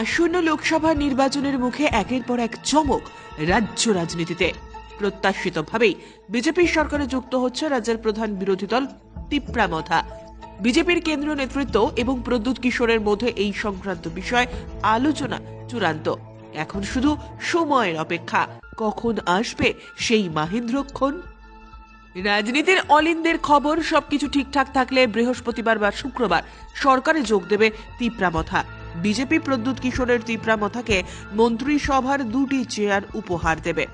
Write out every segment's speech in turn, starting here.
আসন্ন লোকসভা নির্বাচনের মুখে একের পর এক চমক রাজ্য রাজনীতিতে। প্রত্যাশিতভাবেই বিজেপির সরকারে যুক্ত হচ্ছে রাজ্যের প্রধান বিরোধী দল তিপ্রামথা বিজেপির কেন্দ্রীয় নেতৃত্ব এবং প্রদ্যুৎ কিশোরের মধ্যে এই সংক্রান্ত বিষয় আলোচনা চূড়ান্ত। এখন শুধু সময়ের অপেক্ষা, কখন আসবে সেই মাহেন্দ্রক্ষণ রাজনীতির অলিন্দের খবর, সবকিছু ঠিকঠাক থাকলে বৃহস্পতিবার বা শুক্রবার সরকারে যোগ দেবে তিপ্রামথা বিজেপি প্রদ্যুৎ কিশোরের তিপ্রামথাকে মন্ত্রিসভার দুটি চেয়ার উপহার দেবে।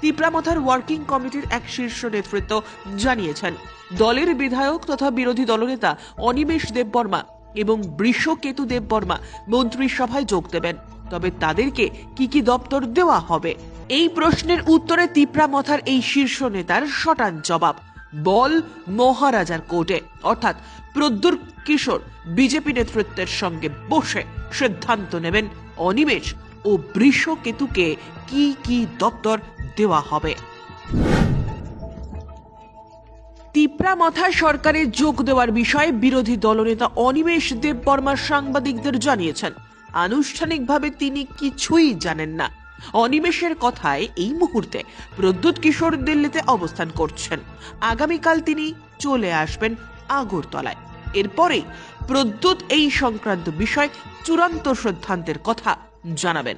তিপ্রামথার ওয়ার্কিং কমিটির এক শীর্ষ নেতৃত্ব জানিয়েছেন, দলের বিধায়ক তথা বিরোধী দলনেতা অনিমেষ দেববর্মা এবং বৃষকেতু দেববর্মা মন্ত্রিসভায় যোগ দেবেন। তবে তাদেরকে কি কি দপ্তর দেওয়া হবে? এই প্রশ্নের উত্তরে তিপ্রামথার এই শীর্ষ নেতার শটান জবাব। বল মহারাজার কোর্টে। অর্থাৎ প্রদ্যুর কিশোর বিজেপি নেতৃত্বের সঙ্গে বসে সিদ্ধান্ত নেবেন অনিমেষ ও বৃষকেতুকে কি কি দপ্তর দেওয়া হবে। তিপ্রামথা সরকারে যোগ দেওয়ার বিষয়ে বিরোধী দলনেতা অনিমেষ দেব দেববর্মা সাংবাদিকদের জানিয়েছেন। আনুষ্ঠানিকভাবে তিনি কিছুই জানেন না। অনিমেষের কথায় এই মুহূর্তে প্রদ্যুৎ কিশোর দিল্লিতে অবস্থান করছেন। আগামীকাল তিনি চলে আসবেন আগরতলায়। এরপরে প্রদ্যুৎ এই সংক্রান্ত বিষয় চূড়ান্ত সিদ্ধান্তের কথা জানাবেন।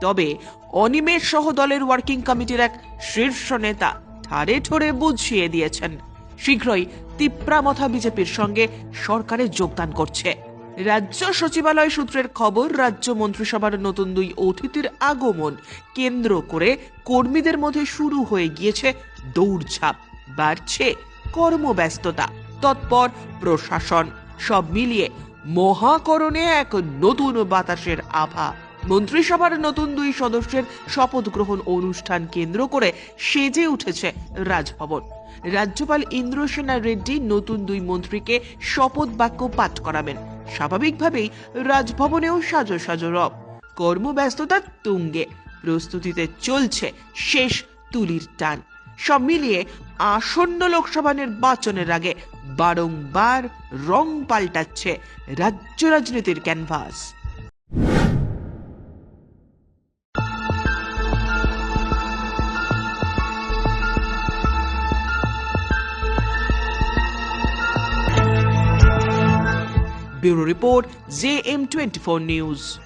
তবে অনিমেষ সহ দলের ওয়ার্কিং কমিটির এক শীর্ষ নেতা ঠারে ঠোরে বুঝিয়ে দিয়েছেন, শীঘ্রই তিপ্রামথা বিজেপির সঙ্গে সরকারে যোগদান করছে। রাজ্য সচিবালয় সূত্রের খবর, রাজ্য মন্ত্রিসভার নতুন দুই অতিথির আগমন কেন্দ্র করে কর্মীদের মধ্যে শুরু হয়ে গিয়েছে দৌড়ঝাঁপ, বাড়ছে কর্মব্যস্ততা। তৎপর প্রশাসন, সব মিলিয়ে মহাকরণে এক নতুন বাতাসের আভা। মন্ত্রিসভার নতুন দুই সদস্যের শপথ গ্রহণ অনুষ্ঠান কেন্দ্র করে সেজে উঠেছে রাজভবন। রাজ্যপাল ইন্দ্রসেনা রেড্ডি নতুন দুই মন্ত্রীকে শপথ বাক্য পাঠ করাবেন। স্বাভাবিকভাবেই রাজভবনেও সাজো সাজো রব। কর্মব্যস্ততা তুঙ্গে, প্রস্তুতিতে চলছে শেষ তুলির টান। সব মিলিয়ে আসন্ন লোকসভা নির্বাচনের আগে বারংবার রং পাল্টাচ্ছে রাজ্য রাজনীতির canvas. Bureau Report, ZM 24 News.